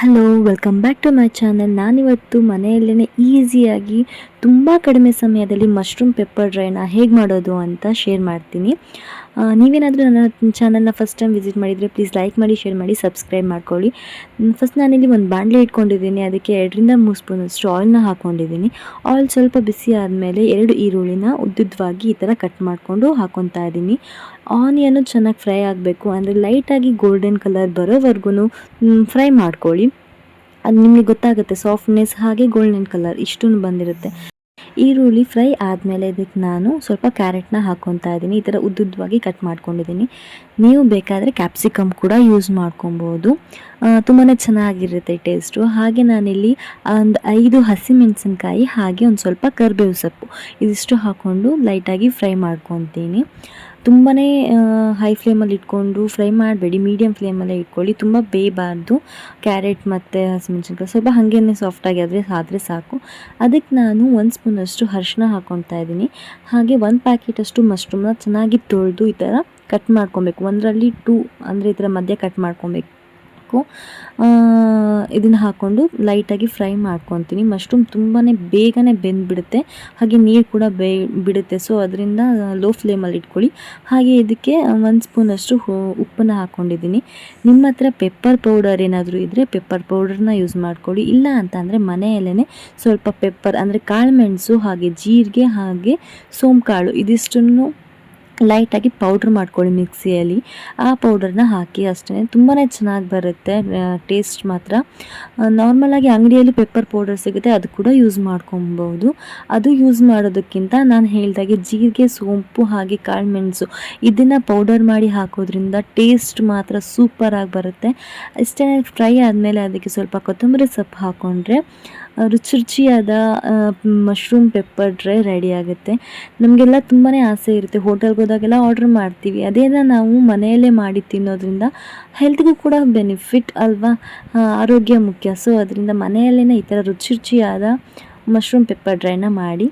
Hello welcome back to my channel ನಾನಿವತ್ತು ಮನೆಯಲ್ಲೇ ಈಸಿಯಾಗಿ ತುಂಬ ಕಡಿಮೆ ಸಮಯದಲ್ಲಿ ಮಶ್ರೂಮ್ ಪೆಪ್ಪರ್ ಡ್ರೈನ ಹೇಗೆ ಮಾಡೋದು ಅಂತ ಶೇರ್ ಮಾಡ್ತೀನಿ. ನೀವೇನಾದರೂ ನನ್ನ ಚಾನಲ್ನ ಫಸ್ಟ್ ಟೈಮ್ ವಿಸಿಟ್ ಮಾಡಿದರೆ ಪ್ಲೀಸ್ ಲೈಕ್ ಮಾಡಿ ಶೇರ್ ಮಾಡಿ ಸಬ್ಸ್ಕ್ರೈಬ್ ಮಾಡ್ಕೊಳ್ಳಿ. ಫಸ್ಟ್ ನಾನಿಲ್ಲಿ ಒಂದು ಬಾಣಲೆ ಇಟ್ಕೊಂಡಿದ್ದೀನಿ. ಅದಕ್ಕೆ ಎರಡರಿಂದ ಮೂರು ಸ್ಪೂನಷ್ಟು ಆಯಿಲ್ನ ಹಾಕ್ಕೊಂಡಿದ್ದೀನಿ ಆಯಿಲ್ ಸ್ವಲ್ಪ ಬಿಸಿ ಆದಮೇಲೆ ಎರಡು ಈರುಳ್ಳಿನ ಉದ್ದುದ್ದವಾಗಿ ಈ ಥರ ಕಟ್ ಮಾಡಿಕೊಂಡು ಹಾಕೊತಾ ಇದ್ದೀನಿ. ಆನಿಯನ್ನು ಚೆನ್ನಾಗಿ ಫ್ರೈ ಆಗಬೇಕು. ಅಂದರೆ ಲೈಟಾಗಿ ಗೋಲ್ಡನ್ ಕಲರ್ ಬರೋವರೆಗೂ ಫ್ರೈ ಮಾಡ್ಕೊಳ್ಳಿ. ಅದು ನಿಮಗೆ ಗೊತ್ತಾಗುತ್ತೆ. ಸಾಫ್ಟ್ನೆಸ್ ಹಾಗೆ ಗೋಲ್ಡನ್ ಕಲರ್ ಇಷ್ಟೂ ಬಂದಿರುತ್ತೆ. ಈರುಳ್ಳಿ ಫ್ರೈ ಆದಮೇಲೆ ಇದಕ್ಕೆ ನಾನು ಸ್ವಲ್ಪ ಕ್ಯಾರೆಟ್ನ ಹಾಕ್ಕೊತಾ ಇದ್ದೀನಿ. ಈ ಥರ ಉದ್ದುದ್ದವಾಗಿ ಕಟ್ ಮಾಡ್ಕೊಂಡಿದ್ದೀನಿ. ನೀವು ಬೇಕಾದರೆ ಕ್ಯಾಪ್ಸಿಕಮ್ ಕೂಡ ಯೂಸ್ ಮಾಡ್ಕೊಬೋದು ತುಂಬಾ ಚೆನ್ನಾಗಿರುತ್ತೆ ಟೇಸ್ಟು ಹಾಗೆ ನಾನಿಲ್ಲಿ ಒಂದು ಐದು ಹಸಿಮೆಣಸಿನ್ಕಾಯಿ ಹಾಗೆ ಒಂದು ಸ್ವಲ್ಪ ಕರಿಬೇವು ಸೊಪ್ಪು ಇದಿಷ್ಟು ಹಾಕ್ಕೊಂಡು ಲೈಟಾಗಿ ಫ್ರೈ ಮಾಡ್ಕೊತೀನಿ ತುಂಬಾ ಹೈ ಫ್ಲೇಮಲ್ಲಿ ಇಟ್ಕೊಂಡು ಫ್ರೈ ಮಾಡಬೇಡಿ ಮೀಡಿಯಮ್ ಫ್ಲೇಮಲ್ಲೇ ಇಟ್ಕೊಳ್ಳಿ. ತುಂಬ ಬೇಯಬಾರ್ದು ಕ್ಯಾರೆಟ್ ಮತ್ತು ಹಸಿಮೆಣಸಿನ್ಕಾಯಿ. ಸ್ವಲ್ಪ ಹಾಗೇನೆ ಸಾಫ್ಟಾಗಿ ಆದರೆ ಆದರೆ ಸಾಕು. ಅದಕ್ಕೆ ನಾನು ಒಂದು ಸ್ಪೂನಷ್ಟು ಅರಿಶಿನ ಹಾಕ್ಕೊತಾ ಇದ್ದೀನಿ. ಹಾಗೆ ಒಂದು ಪ್ಯಾಕೆಟಷ್ಟು ಮಶ್ರೂಮ್ನ ಚೆನ್ನಾಗಿ ತೊಳೆದು ಈ ಥರ ಕಟ್ ಮಾಡ್ಕೊಬೇಕು. ಒಂದರಲ್ಲಿ ಟೂ ಅಂದರೆ ಈ ಥರ ಮಧ್ಯ ಕಟ್ ಮಾಡ್ಕೊಬೇಕು. ಇದನ್ನು ಹಾಕ್ಕೊಂಡು ಲೈಟಾಗಿ ಫ್ರೈ ಮಾಡ್ಕೊತೀನಿ. ಮಶ್ರೂಮ್ ತುಂಬಾ ಬೇಗನೆ ಬೆಂದ್ಬಿಡುತ್ತೆ. ಹಾಗೆ ನೀರು ಕೂಡ ಬೇ, ಬಿಡುತ್ತೆ. ಸೊ ಅದರಿಂದ ಲೋ ಫ್ಲೇಮಲ್ಲಿ ಇಟ್ಕೊಳ್ಳಿ. ಹಾಗೆ ಇದಕ್ಕೆ ಒಂದು ಸ್ಪೂನಷ್ಟು ಉಪ್ಪನ್ನು ಹಾಕ್ಕೊಂಡಿದ್ದೀನಿ ನಿಮ್ಮ ಹತ್ರ ಪೆಪ್ಪರ್ ಪೌಡರ್ ಏನಾದರೂ ಇದ್ದರೆ ಪೆಪ್ಪರ್ ಪೌಡರ್ನ ಯೂಸ್ ಮಾಡ್ಕೊಳ್ಳಿ. ಇಲ್ಲ ಅಂತ ಅಂದರೆ ಮನೆಯಲ್ಲೇ ಸ್ವಲ್ಪ ಪೆಪ್ಪರ್ ಅಂದರೆ ಕಾಳುಮೆಣಸು ಹಾಗೆ ಜೀರಿಗೆ, ಹಾಗೆ ಸೋಂಕಾಳು, ಇದಿಷ್ಟನ್ನು ಲೈಟಾಗಿ ಪೌಡ್ರ್ ಮಾಡ್ಕೊಳ್ಳಿ ಮಿಕ್ಸಿಯಲ್ಲಿ ಆ ಪೌಡರ್ನ ಹಾಕಿ ಅಷ್ಟೇ ತುಂಬಾ ಚೆನ್ನಾಗಿ ಬರುತ್ತೆ ಟೇಸ್ಟ್ ಮಾತ್ರ. ನಾರ್ಮಲಾಗಿ ಅಂಗಡಿಯಲ್ಲಿ ಪೆಪ್ಪರ್ ಪೌಡರ್ ಸಿಗುತ್ತೆ, ಅದು ಕೂಡ ಯೂಸ್ ಮಾಡ್ಕೊಬೋದು ಅದು ಯೂಸ್ ಮಾಡೋದಕ್ಕಿಂತ ನಾನು ಹೇಳಿದಾಗೆ ಜೀರಿಗೆ, ಸೋಂಪು, ಹಾಗೆ ಕಾಳುಮೆಣಸು ಇದನ್ನು ಪೌಡರ್ ಮಾಡಿ ಹಾಕೋದ್ರಿಂದ ಟೇಸ್ಟ್ ಮಾತ್ರ ಸೂಪರಾಗಿ ಬರುತ್ತೆ. ಇಷ್ಟೇ ಫ್ರೈ ಆದಮೇಲೆ ಅದಕ್ಕೆ ಸ್ವಲ್ಪ ಕೊತ್ತಂಬರಿ ಸೊಪ್ಪು ಹಾಕ್ಕೊಂಡ್ರೆ ರುಚಿ ರುಚಿಯಾದ ಮಶ್ರೂಮ್ ಪೆಪ್ಪರ್ ಡ್ರೈ ರೆಡಿ ಆಗುತ್ತೆ. ನಮಗೆಲ್ಲ ತುಂಬಾ ಆಸೆ ಇರುತ್ತೆ. ಹೋಟೆಲ್ಗೆ ಹೋದಾಗೆಲ್ಲ ಆರ್ಡ್ರ್ ಮಾಡ್ತೀವಿ. ಅದೇನ ನಾವು ಮನೆಯಲ್ಲೇ ಮಾಡಿ ತಿನ್ನೋದ್ರಿಂದ ಹೆಲ್ತ್ಗೂ ಕೂಡ ಬೆನಿಫಿಟ್ ಅಲ್ವಾ? ಆರೋಗ್ಯ ಮುಖ್ಯ. ಸೊ ಅದರಿಂದ ಮನೆಯಲ್ಲೇ ಈ ಥರ ರುಚಿ ರುಚಿಯಾದ ಮಶ್ರೂಮ್ ಪೆಪ್ಪರ್ ಡ್ರೈನ ಮಾಡಿ